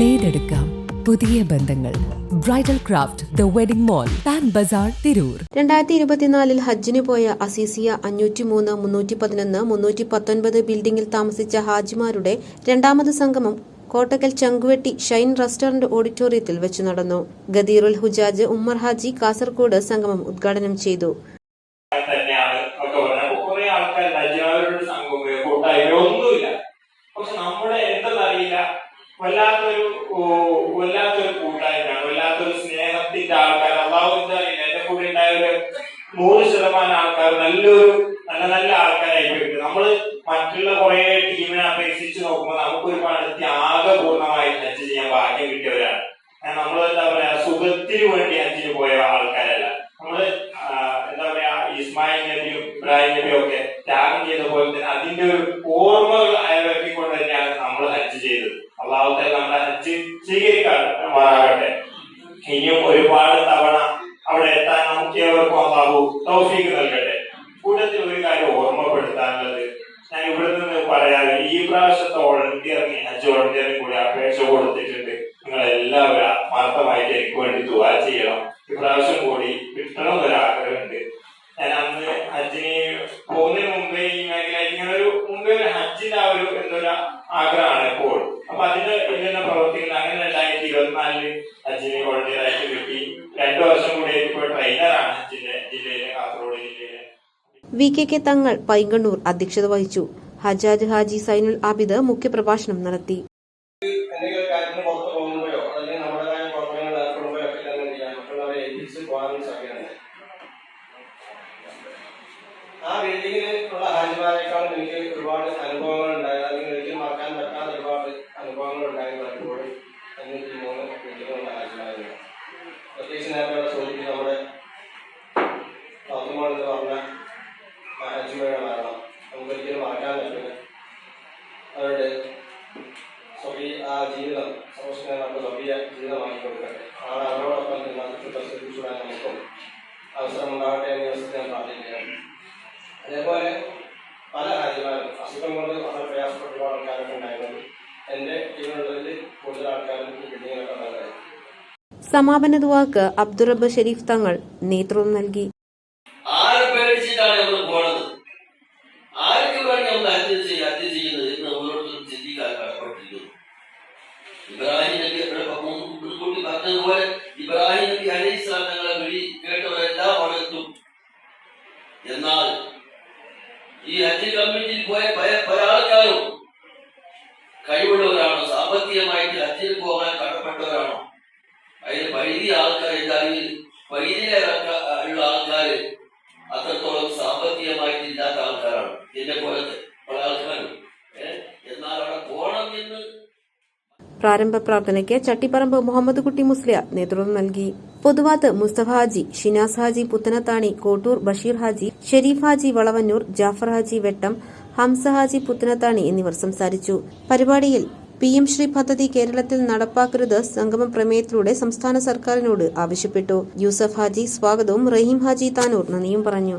നേടെടുക്കാം പുതിയ ബന്ധങ്ങൾ. Bridal craft the wedding mall pan Bazar Tirur രണ്ടായിരത്തി ഇരുപത്തിനാലിൽ ഹജ്ജിന് പോയ അസീസിയ അഞ്ഞൂറ്റി മൂന്ന് മുന്നൂറ്റി പതിനൊന്ന് മുന്നൂറ്റി പത്തൊൻപത് ബിൽഡിംഗിൽ താമസിച്ച ഹാജിമാരുടെ രണ്ടാമത് സംഗമം കോട്ടക്കൽ ചങ്കുവെട്ടി ഷൈൻ റെസ്റ്റോറന്റ് ഓഡിറ്റോറിയത്തിൽ വെച്ച് നടന്നു. ഗദീറുൽ ഹുജാജ് ഉമ്മർ ഹാജി കാസർകോട് സംഗമം ഉദ്ഘാടനം ചെയ്തു. വല്ലാത്തൊരു സ്നേഹത്തിന്റെ ആൾക്കാർ അള്ളാഹു എന്താ അറിയില്ല എന്റെ കൂടെ ഉണ്ടായ ഒരു നൂറ് ശതമാനം ആൾക്കാർ നല്ലൊരു നല്ല നല്ല ആൾക്കാരായിട്ട് നമ്മൾ മറ്റുള്ള കുറെ ടീമിനെ അപേക്ഷിച്ച് നോക്കുമ്പോൾ നമുക്ക് ഒരുപാട് ത്യാഗപൂർണമായി ഹജ്ജ് ചെയ്യാൻ ഭാഗ്യം കിട്ടിയവരാണ്. നമ്മൾ എന്താ പറയാ സുഖത്തിന് വേണ്ടി ഹജ്ജിന് പോയ ആൾക്കാരല്ല. നമ്മൾ എന്താ പറയാ ഇസ്മായിൽ നബിയും ഇബ്രാഹിം നബിയും ഒക്കെ ത്യാഗം ചെയ്ത പോലെ തന്നെ അതിന്റെ ഒരു ഓർമ്മകൾ അയവിറക്കിക്കൊണ്ട് തന്നെയാണ് നമ്മൾ ഹജ്ജ് ചെയ്തത്. അള്ളാഹുത്തെ നമ്മുടെ ഹജ്ജ് സ്വീകരിക്കാറുമാറാകട്ടെ ഇനിയും ഒരുപാട് തവണ അവിടെ എത്താൻ നമുക്ക് ഏവർക്കും അള്ളാഹു തൗഫീക്ക് നൽകട്ടെ. കൂട്ടത്തിൽ ഒരു കാര്യം ഓർമ്മപ്പെടുത്താനുള്ളത് ഞാൻ ഇവിടെ നിന്ന് പറയാതെ ഈ പ്രാവശ്യത്തെ വോളണ്ടിയറിന് ഹജ്ജ് വോളണ്ടിയറിന് കൂടി അപേക്ഷ കൊടുത്തിട്ടുണ്ട്. നിങ്ങൾ എല്ലാവരും ആത്മാർത്ഥമായിട്ട് എനിക്ക് വേണ്ടി ദുവാ ചെയ്യണം. ഇപ്രാവശ്യം കൂടി കിട്ടണം ഒരാഗ്രഹമുണ്ട് ഞാൻ അന്ന് ഹജ്ജിന് പോകുന്നതിന് മുമ്പേ ഈ മേഖലയിൽ ഇങ്ങനെ ഒരു മുമ്പേ ഒരു ഹജ്ജിന്റെ ആ ഒരു എന്തൊരു ആഗ്രഹമാണ് ഇപ്പോൾ. രണ്ടു വർഷം കൂടി ഇപ്പോൾ ട്രെയിനറാണ് ഹജ്ജിന്റെ ജില്ലയിലെ കാസർഗോഡ് ജില്ലയിലെ. വി കെ കെ തങ്ങൾ പൈങ്കണ്ണൂർ അധ്യക്ഷത വഹിച്ചു. ഹജാജ് ഹാജി സൈനുൽ ആബിദ് മുഖ്യപ്രഭാഷണം നടത്തി. ആ വേദിയിലുള്ള ഉള്ള ഹാജിമാരെക്കാളും എനിക്ക് ഒരുപാട് അനുഭവങ്ങൾ ഉണ്ടായത് അല്ലെങ്കിൽ ഒരിക്കലും മറക്കാൻ പറ്റാത്ത ഒരുപാട് അനുഭവങ്ങൾ ഉണ്ടായിരുന്നു പലപ്പോഴും അഞ്ഞൂറ്റി മൂന്ന് ബിൽഡിങ്ങുള്ള ഹാജിമാരുണ്ട് പ്രത്യേകിച്ച് നേരത്തെ ഇവിടെ സൂചിപ്പിച്ച നമ്മുടെ ഫാത്തിമ എന്ന് പറഞ്ഞ ആ ഹാജിമയുടെ മരണം നമുക്കൊരിക്കലും മറക്കാൻ പറ്റില്ല. അവരുടെ സ്വകീയ ആ ജീവിതം സമൂഹത്തിന് നമുക്ക് സ്വകീയ ജീവിതമാക്കി കൊടുക്കട്ടെ. ആണ് അവരോടൊപ്പം നിന്ന് പ്രസിദ്ധിച്ചുവിടാൻ നമുക്കും അവസരമുണ്ടാകട്ടെ എന്ന് ദിവസത്തെ ഞാൻ പ്രാർത്ഥിക്കുകയാണ്. അതേപോലെ പല കാര്യങ്ങളും അസുഖം കൊണ്ട് വളരെ പ്രയാസപ്പെട്ട ഒരുപാട് ആൾക്കാരൊക്കെ ഉണ്ടായിരുന്നു എന്റെ ടീമിലുള്ളതിൽ കൂടുതൽ ആൾക്കാരും ഈ ബിൽഡിങ്ങിലൊക്കെ ഉണ്ടായിരുന്നു സമാപന ദുവാക്ക് അബ്ദുറബ് ഷെരീഫ് തങ്ങൾ നേതൃത്വം നൽകി. ആരെ പേടിച്ചിട്ടാണ് നമ്മൾ പോണത് ആർക്ക് വേണ്ടി നമ്മൾ ഹജ്ജ് ചെയ്യുക ഹജ്ജ് ചെയ്യുന്നത് എന്ന് ഓരോരുത്തരും ചിന്തിക്കാൻ കടപ്പെട്ടിരിക്കുന്നു ഇബ്രാഹിം നബി ഇവിടെ മുൻ- മുൻകൂട്ടി പറഞ്ഞതുപോലെ ഇബ്രാഹിം നബി അലൈഹി സ്വലാം തങ്ങളെ വിളി കേട്ടവരെല്ലാം അവിടെത്തും എന്നാൽ ഈ ഹജ്ജ് കമ്മിറ്റിയിൽ പോയ പല പല ആൾക്കാരും കഴിവുള്ളവരാണോ? സാമ്പത്തികമായിട്ട് ഹജ്ജിൽ പോകാൻ കടപ്പെട്ടവരാണോ? അതിന് പരിധി ആൾക്കാർ എന്തായാലും പരിധിയിലുള്ള ആൾക്കാര് അത്രത്തോളം സാമ്പത്തികമായിട്ട് ഇല്ലാത്ത ആൾക്കാരാണ് എന്നെ പോലത്തെ പല ആൾക്കാരും ഏഹ് എന്നാൽ അവിടെ പോകണം എന്ന് പ്രാരംഭ പ്രാർത്ഥനയ്ക്ക് ചട്ടിപ്പറമ്പ് മുഹമ്മദ് കുട്ടി മുസ്ലിയാർ നേതൃത്വം നൽകി. പൊതുവാത്ത് മുസ്തഫ ഹാജി ഷിനാസ് ഹാജി പുത്തനത്താണി കോട്ടൂർ ബഷീർ ഹാജി ഷെരീഫ് ഹാജി വളവന്നൂർ ജാഫർ ഹാജി വെട്ടം ഹംസ ഹാജി പുത്തനത്താണി എന്നിവർ സംസാരിച്ചു. പരിപാടിയിൽ പി എം ശ്രീ പദ്ധതി കേരളത്തിൽ നടപ്പാക്കരുത് സംഗമ പ്രമേയത്തിലൂടെ സംസ്ഥാന സർക്കാരിനോട് ആവശ്യപ്പെട്ടു. യൂസഫ് ഹാജി സ്വാഗതവും റഹീം ഹാജി താനൂർ നന്ദിയും പറഞ്ഞു.